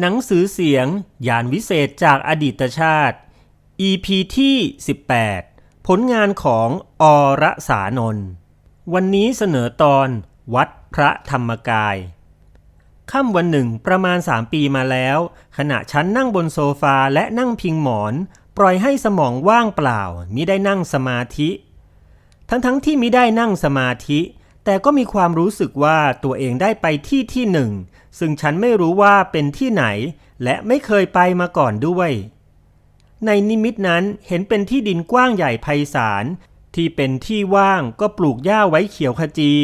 หนังสือเสียง ยานวิเศษจากอดีตชาติ EP ที่ 18 ผลงานของอรสานนท์วันนี้เสนอตอนวัดพระธรรมกาย ค่ำวันหนึ่งประมาณ 3 ปีมาแล้ว ขณะฉันนั่งบนโซฟาและนั่งพิงหมอน ปล่อยให้สมองว่างเปล่ามิได้นั่งสมาธิ ทั้งๆทที่มิได้นั่งสมาธิ แต่ก็มีความรู้สึกว่าตัวเองได้ไปที่ที่หนึ่ง ซึ่งฉันไม่รู้ว่าเป็นที่ไหน และไม่เคยไปมาก่อนด้วย ในนิมิตนั้นเห็นเป็นที่ดินกว้างใหญ่ไพศาลที่เป็นที่ว่างก็ปลูกหญ้าไว้เขียวขจี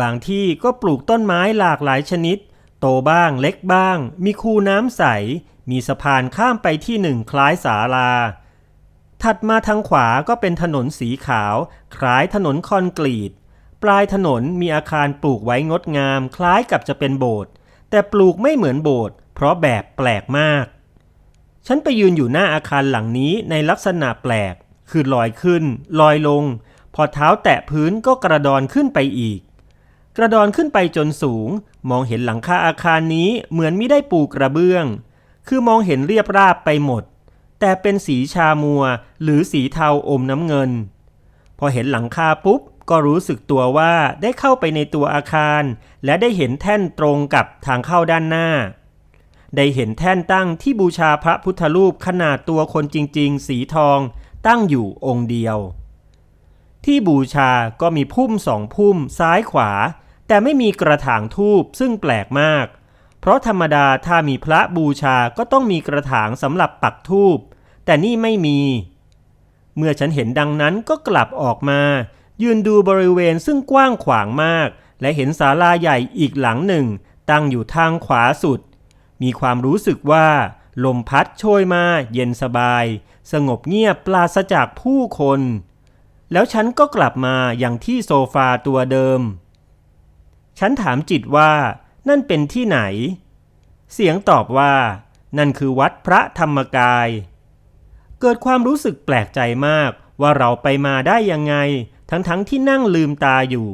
บางที่ก็ปลูกต้นไม้หลากหลายชนิด โตบ้างเล็กบ้าง มีคูน้ำใส มีสะพานข้ามไปที่หนึ่งคล้ายศาลา ถัดมาทางขวาก็เป็นถนนสีขาว คล้ายถนนคอนกรีต ปลายถนนมีอาคารปลูกไว้งดงาม คล้ายกับจะเป็นโบสถ์ แต่ปลูกไม่เหมือนโบสถ์เพราะแบบแปลกมาก ฉันไปยืนอยู่หน้าอาคารหลังนี้ในลักษณะแปลก คือลอยขึ้น ลอยลง พอเท้าแตะพื้นก็กระดอนขึ้นไปอีก กระดอนขึ้นไปจนสูง มองเห็นหลังคาอาคารนี้เหมือนไม่ได้ปูกระเบื้อง คือมองเห็นเรียบราบไปหมด แต่เป็นสีชามัว หรือสีเทาอมน้ำเงิน พอเห็นหลังคาปุ๊บ ก็รู้สึกตัวว่าได้เข้าไปในตัวอาคาร และได้เห็นแท่นตรงกับทางเข้าด้านหน้า ได้เห็นแท่นตั้งที่บูชาพระพุทธรูปขนาดตัวคนจริง ๆ สีทอง ตั้งอยู่องค์เดียว ที่บูชาก็มีพุ่มสองพุ่มซ้ายขวา แต่ไม่มีกระถางทูบซึ่งแปลกมาก เพราะธรรมดาถ้ามีพระบูชาก็ต้องมีกระถางสำหรับปักทูบแต่นี่ไม่มี เมื่อฉันเห็นดังนั้นก็กลับออกมา ยืนดูบริเวณซึ่งกว้างขวางมาก และเห็นศาลาใหญ่อีกหลังหนึ่ง ตั้งอยู่ทางขวาสุด มีความรู้สึกว่า ลมพัดโชยมา เย็นสบาย สงบเงียบปราศจากผู้คน แล้วฉันก็กลับมาอย่างที่โซฟาตัวเดิม ฉันถามจิตว่านั่นเป็นที่ไหน เสียงตอบว่า นั่นคือวัดพระธรรมกาย เกิดความรู้สึกแปลกใจมากว่าเราไปมาได้ยังไง ทั้งๆทที่นั่งลืมตาอยู่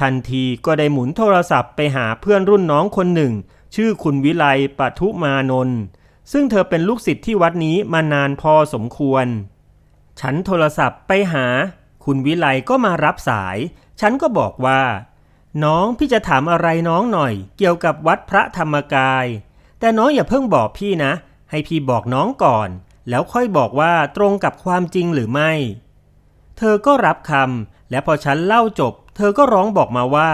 ทันทีก็ได้หมุนโทรศัพท์ไปหาเพื่อนรุ่นน้องคนหนึ่ง ชื่อคุณวิไลปทุมานนท์ซึ่งเธอเป็นลูกศิษย์ที่วัดนี้มานานพอสมควร ฉันโทรศัพท์ไปหา คุณวิไลก็มารับสาย ฉันก็บอกว่า น้องพี่จะถามอะไรน้องหน่อย เกี่ยวกับวัดพระธรรมกาย แต่น้องอย่าเพิ่งบอกพี่นะ ให้พี่บอกน้องก่อน แล้วค่อยบอกว่าตรงกับความจริงหรือไม่ เธอก็รับคำและพอฉันเล่าจบ เธอก็ร้องบอกมาว่า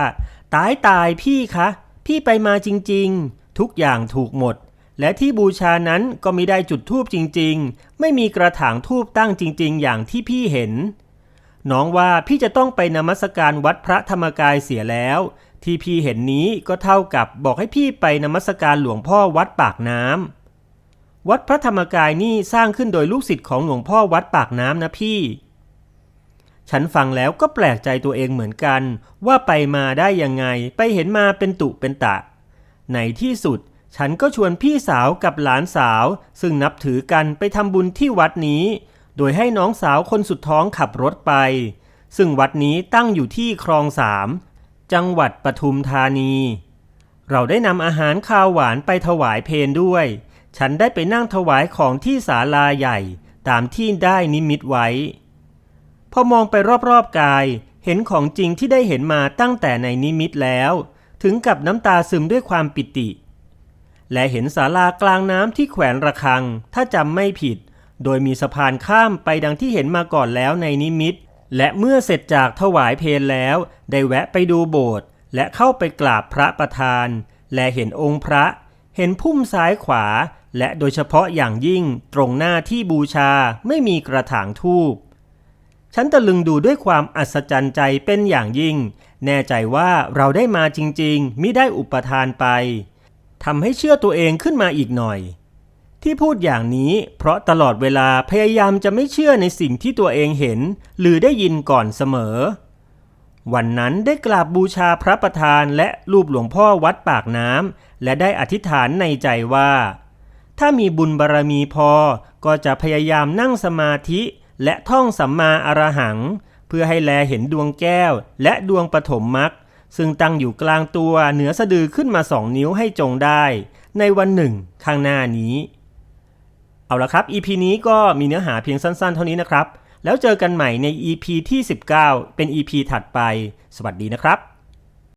ตายตายพี่คะ พี่ไปมาจริงๆ ทุกอย่างถูกหมด และที่บูชานั้นก็ไม่ได้จุดทูบจริงๆ ไม่มีกระถางทูบตั้งจริง ๆ อย่างที่พี่เห็น น้องว่าพี่จะต้องไปนมัสการวัดพระธรรมกายเสียแล้ว ที่พี่เห็นนี้ก็เท่ากับบอกให้พี่ไปนมัสการหลวงพ่อวัดปากน้ำวัดพระธรรมกายนี่สร้างขึ้นโดยลูกศิษย์ของหลวงพ่อวัดปากน้ำนะพี่ ฉันฟังแล้วก็แปลกใจตัวเองเหมือนกัน ว่าไปมาได้ยังไงไปเห็นมาเป็นตุเป็นตะ ในที่สุด ฉันก็ชวนพี่สาวกับหลานสาว ซึ่งนับถือกันไปทำบุญที่วัดนี้ โดยให้น้องสาวคนสุดท้องขับรถไป ซึ่งวัดนี้ตั้งอยู่ที่คลองสามจังหวัดปทุมธานี เราได้นำอาหารข้าวหวานไปถวายเพนด้วย ฉันได้ไปนั่งถวายของที่ศาลาใหญ่ ตามที่ได้นิมิตไว้ พอมองไปรอบๆกาย เห็นของจริงที่ได้เห็นมาตั้งแต่ในนิมิตแล้ว ถึงกับน้ำตาซึมด้วยความปิติ และเห็นศาลากลางน้ำที่แขวนระฆัง ถ้าจำไม่ผิด โดยมีสะพานข้ามไปดังที่เห็นมาก่อนแล้วในนิมิต และเมื่อเสร็จจากถวายเพลแล้ว ได้แวะไปดูโบสถ์และเข้าไปกราบพระประธาน และเห็นองค์พระ เห็นพุ่มซ้ายขวา และโดยเฉพาะอย่างยิ่งตรงหน้าที่บูชาไม่มีกระถางทูบ ฉันตะลึงดูด้วยความอัศจรรย์ใจเป็นอย่างยิ่ง แน่ใจว่าเราได้มาจริงๆ มิได้อุปทานไปทำให้เชื่อตัวเองขึ้นมาอีกหน่อย ที่พูดอย่างนี้เพราะตลอดเวลาพยายามจะไม่เชื่อในสิ่งที่ตัวเองเห็น หรือได้ยินก่อนเสมอ วันนั้นได้กราบบูชาพระประธานและรูปหลวงพ่อวัดปากน้ำและได้อธิษฐานในใจว่า ถ้ามีบุญบารรมีพอก็จะพยายามนั่งสมาธิ และท่องสัมมาอรหัง เพื่อให้แลเห็นดวงแก้ว และดวงปฐมมรรคซึ่งตั้งอยู่กลางตัวเหนือสะดือขึ้นมาสองนิ้วให้จงได้ ในวันหนึ่งข้างหน้านี้ เอาละครับ EP นี้ก็มีเนื้อหาเพียงสั้นๆ เท่านี้นะครับ แล้วเจอกันใหม่ใน EP ที่ 19 เป็น EP ถัดไป สวัสดีนะครับ